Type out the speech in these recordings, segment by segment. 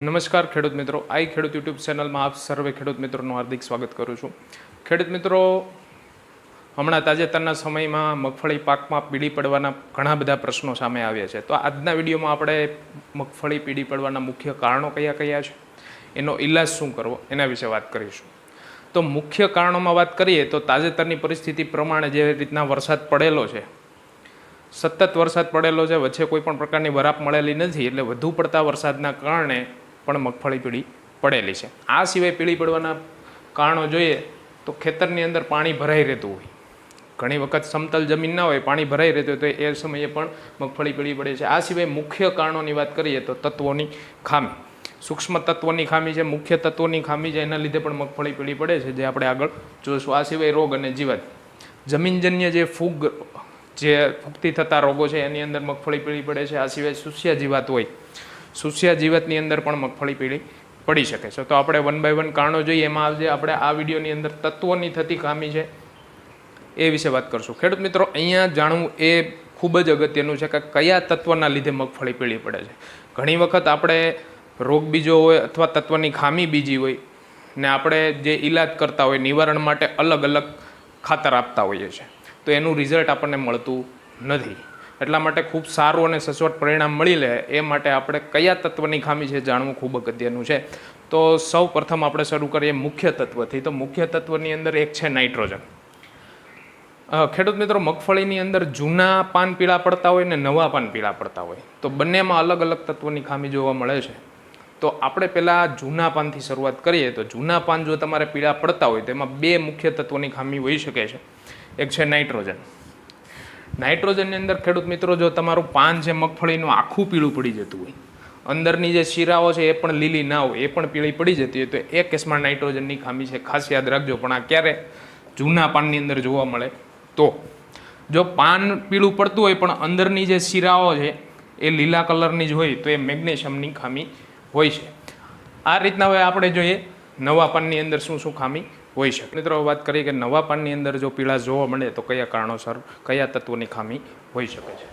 નમસ્કાર ખેડૂત મિત્રો. આઈ ખેડૂત યુટ્યુબ ચેનલમાં આપ સર્વે ખેડૂત મિત્રોનું હાર્દિક સ્વાગત કરું છું. ખેડૂત મિત્રો, હમણાં તાજેતરના સમયમાં મગફળી પાકમાં પીળી પડવાના ઘણા બધા પ્રશ્નો સામે આવ્યા છે. તો આજના વિડીયોમાં આપણે મગફળી પીળી પડવાના મુખ્ય કારણો કયા કયા છે? એનો ઈલાજ શું કરવો? એના વિશે વાત કરીશું. તો મુખ્ય કારણોમાં વાત કરીએ તો તાજેતરની પરિસ્થિતિ પ્રમાણે જે રીતના વરસાદ પડેલો છે, સતત વરસાદ પડેલો છે, વચ્ચે કોઈ પણ પ્રકારની વરાપ મળેલી નથી, એટલે વધુ પડતા વરસાદના કારણે પણ મગફળી પીળી પડેલી છે. આ સિવાય પીળી પડવાના કારણો જોઈએ તો ખેતરની અંદર પાણી ભરાઈ રહેતું હોય. ઘણી વખત સમતલ જમીન ના હોય, પાણી ભરાઈ રહેતું હોય તો એ સમયે પણ મગફળી પીળી પડે છે. આ સિવાય મુખ્ય કારણોની વાત કરીએ તો તત્વોની ખામી. સૂક્ષ્મ તત્વોની ખામી છે, મુખ્ય તત્વોની ખામી છે, એના લીધે પણ મગફળી પીળી પડે છે. જે આપણે આગળ જોઈશું આ સિવાય રોગ અને જીવાત. જમીનજન્ય જે ફૂગ, જે ફૂગથી થતા રોગો છે, એની અંદર મગફળી પીળી પડે છે. આ સિવાય સુસ્યા જીવાત હોય. સુસ્યા જીવતની અંદર પણ મગફળી પીળી પડી શકે છે. તો આપણે વન બાય વન કારણો જોઈએ, એમાં આજે આપણે આ વિડીયોની અંદર તત્વોની થતી ખામી છે એ વિશે વાત કરશું. ખેડૂત મિત્રો, અહીંયા જાણવું એ ખૂબ જ અગત્યનું છે કે કયા તત્વના લીધે મગફળી પીળી પડે છે. ઘણી વખત આપણે રોગ બીજો હોય અથવા તત્વની ખામી બીજી હોય ને આપણે જે ઈલાજ કરતા હોય, નિવારણ માટે અલગ અલગ ખાતર આપતા હોઈએ છીએ. તો એનું રિઝલ્ટ આપણને મળતું નથી. એટલા માટે ખૂબ સારું અને સચોટ પરિણામ મળી રહે એ માટે આપણે કયા તત્વની ખામી છે જાણવું ખૂબ અગત્યનું છે. તો સૌ પ્રથમ આપણે શરૂ કરીએ મુખ્ય તત્વથી. તો મુખ્ય તત્વની અંદર એક છે નાઇટ્રોજન. ખેડૂત મિત્રો, મગફળીની અંદર જૂના પાન પીળા પડતા હોય ને નવા પાન પીળા પડતા હોય, તો બંનેમાં અલગ અલગ તત્વોની ખામી જોવા મળે છે. તો આપણે પહેલાં જૂના પાનથી શરૂઆત કરીએ. તો જૂના પાન જો તમારે પીળા પડતા હોય, તો એમાં બે મુખ્ય તત્વોની ખામી હોઈ શકે છે. એક છે નાઇટ્રોજન. નાઇટ્રોજનની અંદર ખેડૂત મિત્રો, જો તમારું પાન છે મગફળીનું, આખું પીળું પડી જતું હોય. અંદરની જે શીરાઓ છે એ પણ લીલી ના હોય, એ પણ પીળી પડી જતી હોય. તો એ કેસમાં નાઇટ્રોજનની ખામી છે. ખાસ યાદ રાખજો. પણ આ ક્યારે જૂના પાનની અંદર જોવા મળે તો. જો પાન પીળું પડતું હોય, પણ અંદરની જે શીરાઓ છે એ લીલા કલરની જ હોય, તો એ મેગ્નેશિયમની ખામી હોય છે. આ રીતના હવે આપણે જોઈએ નવા પાનની અંદર શું શું ખામી હોઈ શકે. મિત્રો વાત કરીએ કે નવા પાનની અંદર જો પીળા જોવા મળે તો કયા કારણોસર, કયા તત્વોની ખામી હોઈ શકે છે?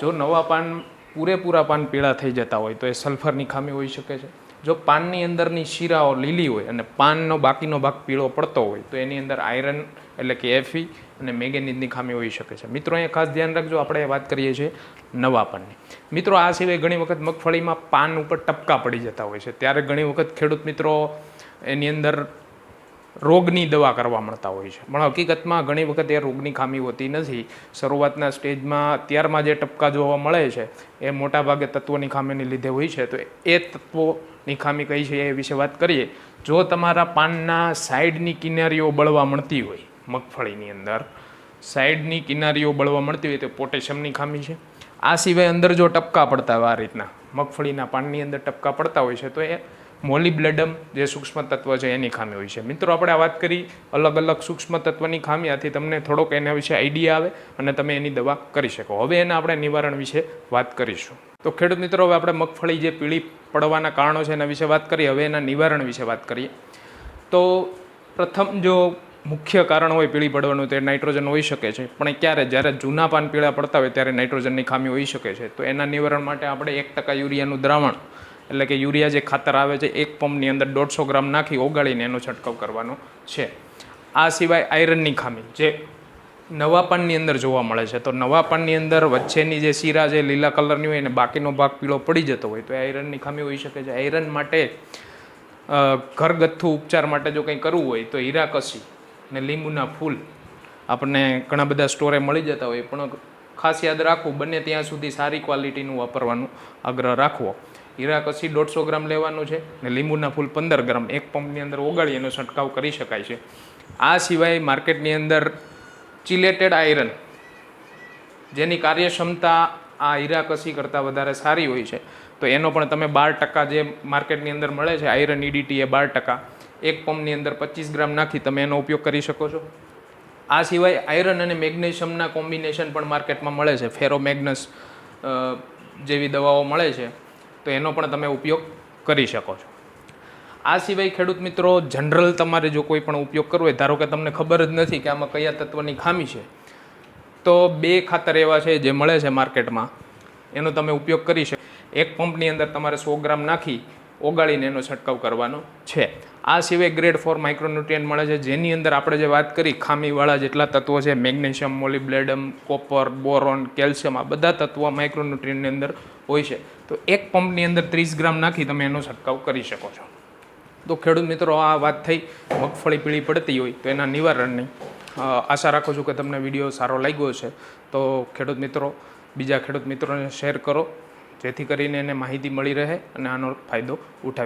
જો નવા પાન, પૂરેપૂરા પાન પીળા થઈ જતા હોય તો એ સલ્ફરની ખામી હોઈ શકે છે. જો પાનની અંદરની શીરાઓ લીલી હોય અને પાનનો બાકીનો ભાગ પીળો પડતો હોય તો એની અંદર આયરન એટલે કે એફી અને મેગેનીઝની ખામી હોઈ શકે છે. મિત્રો, અહીંયા ખાસ ધ્યાન રાખજો, આપણે વાત કરીએ છીએ નવા પાનની. મિત્રો, આ સિવાય ઘણી વખત મગફળીમાં પાન ઉપર ટપકા પડી જતા હોય છે. ત્યારે ઘણી વખત ખેડૂત મિત્રો એની અંદર રોગની દવા કરવા મળતા હોય છે. પણ હકીકતમાં ઘણી વખત એ રોગની ખામી હોતી નથી. શરૂઆતના સ્ટેજમાં અત્યારમાં જે ટપકા જોવા મળે છે, એ મોટાભાગે તત્વોની ખામીને લીધે હોય છે. તો એ તત્વોની ખામી કઈ છે એ વિશે વાત કરીએ. જો તમારા પાનના સાઈડની કિનારીઓ બળવા મળતી હોય, મગફળીની અંદર, સાઈડની કિનારીઓ બળવા મળતી હોય તો પોટેશિયમની ખામી છે. આ સિવાય અંદર જો ટપકા પડતા હોય, આ રીતના મગફળીના પાનની અંદર ટપકા પડતા હોય છે, તો એ મોલિબ્લેડમ જે સૂક્ષ્મ તત્વ છે એની ખામી હોય છે. મિત્રો, આપણે આ વાત કરી અલગ અલગ સૂક્ષ્મ તત્વની ખામી, આથી તમને થોડોક એના વિશે આઈડિયા આવે અને તમે એની દવા કરી શકો. હવે એના આપણે નિવારણ વિશે વાત કરીશું. તો ખેડૂત મિત્રો, હવે આપણે મગફળી જે પીળી પડવાના કારણો છે એના વિશે વાત કરીએ. હવે એના નિવારણ વિશે વાત કરીએ. તો પ્રથમ જો મુખ્ય કારણ હોય પીળી પડવાનું, તે નાઇટ્રોજન હોઈ શકે છે. પણ ક્યારે? જ્યારે જૂના પાન પીળા પડતા હોય, ત્યારે નાઇટ્રોજનની ખામી હોઈ શકે છે. તો એના નિવારણ માટે આપણે એક ટકા યુરિયાનું દ્રાવણ એટલે કે યુરિયા જે ખાતર આવે છે, એક પંપની અંદર દોઢસો ગ્રામ નાખી ઓગાળીને એનો છંટકાવ કરવાનો છે. આ સિવાય આયરનની ખામી, જે નવા પાનની અંદર જોવા મળે છે. તો નવા પાનની અંદર વચ્ચેની જે શીરા જે લીલા કલરની હોય અને બાકીનો ભાગ પીળો પડી જતો હોય, તો એ આયરનની ખામી હોઈ શકે છે. આયરન માટે ઘરગથ્થુ ઉપચાર માટે જો કંઈ કરવું હોય, તો હીરાકસી ને લીંબુના ફૂલ આપણને ઘણા બધા સ્ટોરે મળી જતા હોય, પણ ખાસ યાદ રાખવું, બને ત્યાં સુધી સારી ક્વોલિટીનું વાપરવાનું આગ્રહ રાખવો. હીરાકસી દોઢસો ગ્રામ લેવાનું છે ને લીંબુના ફૂલ પંદર ગ્રામ. એક પંપની અંદર ઓગાળી એનો છંટકાવ કરી શકાય છે. આ સિવાય માર્કેટની અંદર ચિલેટેડ આયરન, જેની કાર્યક્ષમતા આ હીરાકસી કરતાં વધારે સારી હોય છે. તો એનો પણ તમે બાર ટકા જે માર્કેટની અંદર મળે છે, આયરન ઈડીટી એ બાર ટકા. એક પંપની અંદર પચીસ ગ્રામ નાખી તમે એનો ઉપયોગ કરી શકો છો. આ સિવાય આયરન અને મેગ્નેશિયમના કોમ્બિનેશન પણ માર્કેટમાં મળે છે. ફેરોમેગ્નસ જેવી દવાઓ મળે છે. તો એનો પણ તમે ઉપયોગ કરી શકો છો. આ સિવાય ખેડૂત મિત્રો, જનરલ તમારે જો કોઈ પણ ઉપયોગ કરવો હોય, ધારો કે તમને ખબર જ નથી કે આમાં કયા તત્વની ખામી છે, તો બે ખાતર એવા છે જે મળે છે માર્કેટમાં. એનો તમે ઉપયોગ કરી શકો. એક પંપની અંદર તમારે સો ગ્રામ નાખી ઓગાળીને એનો છંટકાવ કરવાનો છે. આ સિવાય ગ્રેડ ફોર માઇક્રોન્યુટ્રિયન્ટ મળે છે. જેની અંદર આપણે જે વાત કરી, ખામીવાળા જેટલા તત્વો છે, magnesium molybdenum copper boron calcium આ બધા તત્વો માઇક્રોન્યુટ્રિયન્ટની અંદર હોય છે. તો એક પંપની અંદર ત્રીસ ગ્રામ નાખી તમે એનો છંટકાવ કરી શકો છો. તો ખેડૂત મિત્રો, આ વાત થઈ, મગફળી પીળી પડતી હોય તો એના નિવારણની. આશા રાખું છું કે તમને વીડિયો સારો લાગ્યો છે તો ખેડૂત મિત્રો, બીજા ખેડૂત મિત્રોને શેર કરો. જેથી કરીને એને માહિતી મળી રહે અને આનો ફાયદો ઉઠાવી